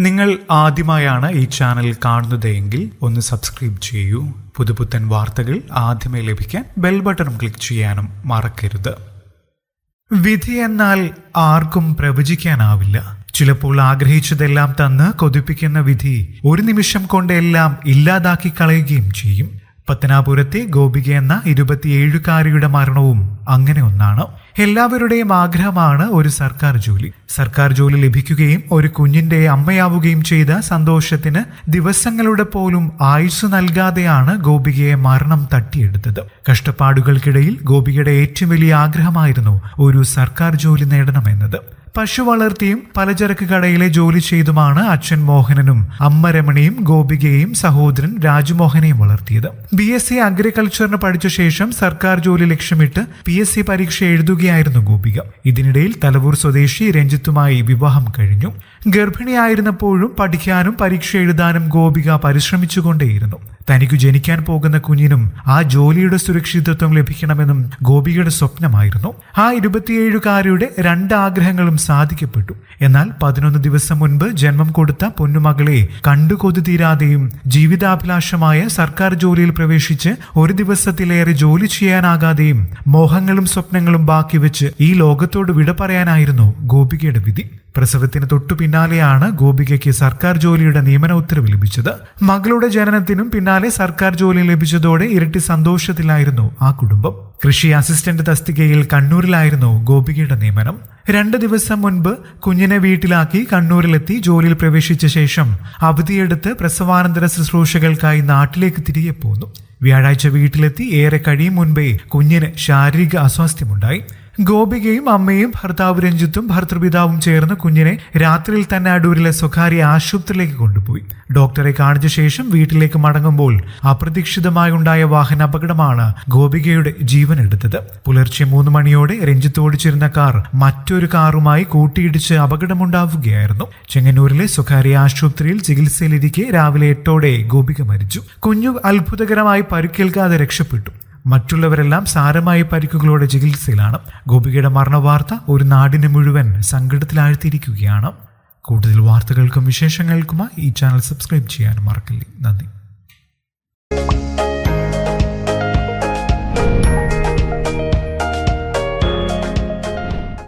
നിങ്ങൾ ആദ്യമായാണ് ഈ ചാനൽ കാണുന്നതെങ്കിൽ ഒന്ന് സബ്സ്ക്രൈബ് ചെയ്യൂ. പുതുപുത്തൻ വാർത്തകൾ ആദ്യമേ ലഭിക്കാൻ ബെൽ ബട്ടണും ക്ലിക്ക് ചെയ്യാനും മറക്കരുത്. വിധി എന്നാൽ ആർക്കും പ്രവചിക്കാനാവില്ല. ചിലപ്പോൾ ആഗ്രഹിച്ചതെല്ലാം തന്ന് കൊതിപ്പിക്കുന്ന വിധി ഒരു നിമിഷം കൊണ്ട് എല്ലാം ഇല്ലാതാക്കി കളയുകയും ചെയ്യും. പത്തനാപുരത്തെ ഗോപിക എന്ന ഇരുപത്തിയേഴുകാരിയുടെ മരണവും അങ്ങനെ ഒന്നാണ്. എല്ലാവരുടെയും ആഗ്രഹമാണ് ഒരു സർക്കാർ ജോലി. സർക്കാർ ജോലി ലഭിക്കുകയും ഒരു കുഞ്ഞിന്റെ അമ്മയാവുകയും ചെയ്ത സന്തോഷത്തിന് ദിവസങ്ങളുടെ പോലും ആയുസ് നൽകാതെയാണ് ഗോപികയെ മരണം തട്ടിയെടുത്തത്. കഷ്ടപ്പാടുകൾക്കിടയിൽ ഗോപികയുടെ ഏറ്റവും വലിയ ആഗ്രഹമായിരുന്നു ഒരു സർക്കാർ ജോലി നേടണമെന്നത്. പശു വളർത്തിയും പലചരക്ക് കടയിലെ ജോലി ചെയ്തുമാണ് അച്ഛൻ മോഹനനും അമ്മ രമണിയും ഗോപികയും സഹോദരൻ രാജുമോഹനെയും വളർത്തിയത്. ബി എസ് സി അഗ്രികൾച്ചറിന് പഠിച്ച ശേഷം സർക്കാർ ജോലി ലക്ഷ്യമിട്ട് പി എസ് സി പരീക്ഷ എഴുതുകയായിരുന്നു ഗോപിക. ഇതിനിടയിൽ തലവൂർ സ്വദേശി രഞ്ജിത്തുമായി വിവാഹം കഴിഞ്ഞു. ഗർഭിണിയായിരുന്നപ്പോഴും പഠിക്കാനും പരീക്ഷ എഴുതാനും ഗോപിക പരിശ്രമിച്ചുകൊണ്ടേയിരുന്നു. തനിക്ക് ജനിക്കാൻ പോകുന്ന കുഞ്ഞിനും ആ ജോലിയുടെ സുരക്ഷിതത്വം ലഭിക്കണമെന്നും ഗോപികയുടെ സ്വപ്നമായിരുന്നു. ആ ഇരുപത്തിയേഴുകാരിയുടെ രണ്ട് ആഗ്രഹങ്ങളും സാധിക്കപ്പെട്ടു. എന്നാൽ പതിനൊന്ന് ദിവസം മുൻപ് ജന്മം കൊടുത്ത പൊന്നുമകളെ കണ്ടുകൊതു തീരാതെയും ജീവിതാഭിലാഷമായ സർക്കാർ ജോലിയിൽ പ്രവേശിച്ച് ഒരു ദിവസത്തിലേറെ ജോലി ചെയ്യാനാകാതെയും മോഹങ്ങളും സ്വപ്നങ്ങളും ബാക്കി വെച്ച് ഈ ലോകത്തോട് വിട പറയാനായിരുന്നു ഗോപികയുടെ വിധി. പ്രസവത്തിന് തൊട്ടു പിന്നാലെയാണ് ഗോപികയ്ക്ക് സർക്കാർ ജോലിയുടെ നിയമന ഉത്തരവ് ലഭിച്ചത്. മകളുടെ ജനനത്തിനും പിന്നാലെ സർക്കാർ ജോലി ലഭിച്ചതോടെ ഇരട്ടി സന്തോഷത്തിലായിരുന്നു ആ കുടുംബം. കൃഷി അസിസ്റ്റന്റ് തസ്തികയിൽ കണ്ണൂരിലായിരുന്നു ഗോപികയുടെ നിയമനം. രണ്ട് ദിവസം മുൻപ് കുഞ്ഞിനെ വീട്ടിലാക്കി കണ്ണൂരിലെത്തി ജോലിയിൽ പ്രവേശിച്ച ശേഷം അവധിയെടുത്ത് പ്രസവാനന്തര ശുശ്രൂഷകൾക്കായി നാട്ടിലേക്ക് തിരികെ പോന്നു. വ്യാഴാഴ്ച വീട്ടിലെത്തി ഏറെ കഴിയും മുൻപേ കുഞ്ഞിന് ശാരീരിക അസ്വാസ്ഥ്യമുണ്ടായി. ഗോപികയും അമ്മയും ഭർത്താവ് രഞ്ജിത്തും ഭർത്തൃപിതാവും ചേർന്ന് കുഞ്ഞിനെ രാത്രിയിൽ തന്നെ അടൂരിലെ സ്വകാര്യ ആശുപത്രിയിലേക്ക് കൊണ്ടുപോയി. ഡോക്ടറെ കാണിച്ച ശേഷം വീട്ടിലേക്ക് മടങ്ങുമ്പോൾ അപ്രതീക്ഷിതമായി ഉണ്ടായ വാഹനാപകടമാണ് ഗോപികയുടെ ജീവൻ എടുത്തത് പുലർച്ചെ മൂന്ന് മണിയോടെ രഞ്ജിത്ത് ഓടിച്ചിരുന്ന കാർ മറ്റൊരു കാറുമായി കൂട്ടിയിടിച്ച് അപകടമുണ്ടാവുകയായിരുന്നു. ചെങ്ങന്നൂരിലെ സ്വകാര്യ ആശുപത്രിയിൽ ചികിത്സയിലിരിക്കെ രാവിലെ എട്ടോടെ ഗോപിക മരിച്ചു. കുഞ്ഞു അത്ഭുതകരമായി പരിക്കേൽക്കാതെ രക്ഷപ്പെട്ടു. മറ്റുള്ളവരെല്ലാം സാരമായ പരിക്കുകളോടെ ചികിത്സയിലാണ്. ഗോപികയുടെ മരണവാർത്ത ഒരു നാടിനെ മുഴുവൻ സങ്കടത്തിലാഴ്ത്തിയിരിക്കുകയാണ്. കൂടുതൽ വാർത്തകൾക്കും വിശേഷങ്ങൾക്കുമായി ഈ ചാനൽ സബ്സ്ക്രൈബ് ചെയ്യാനും മറക്കില്ല. നന്ദി.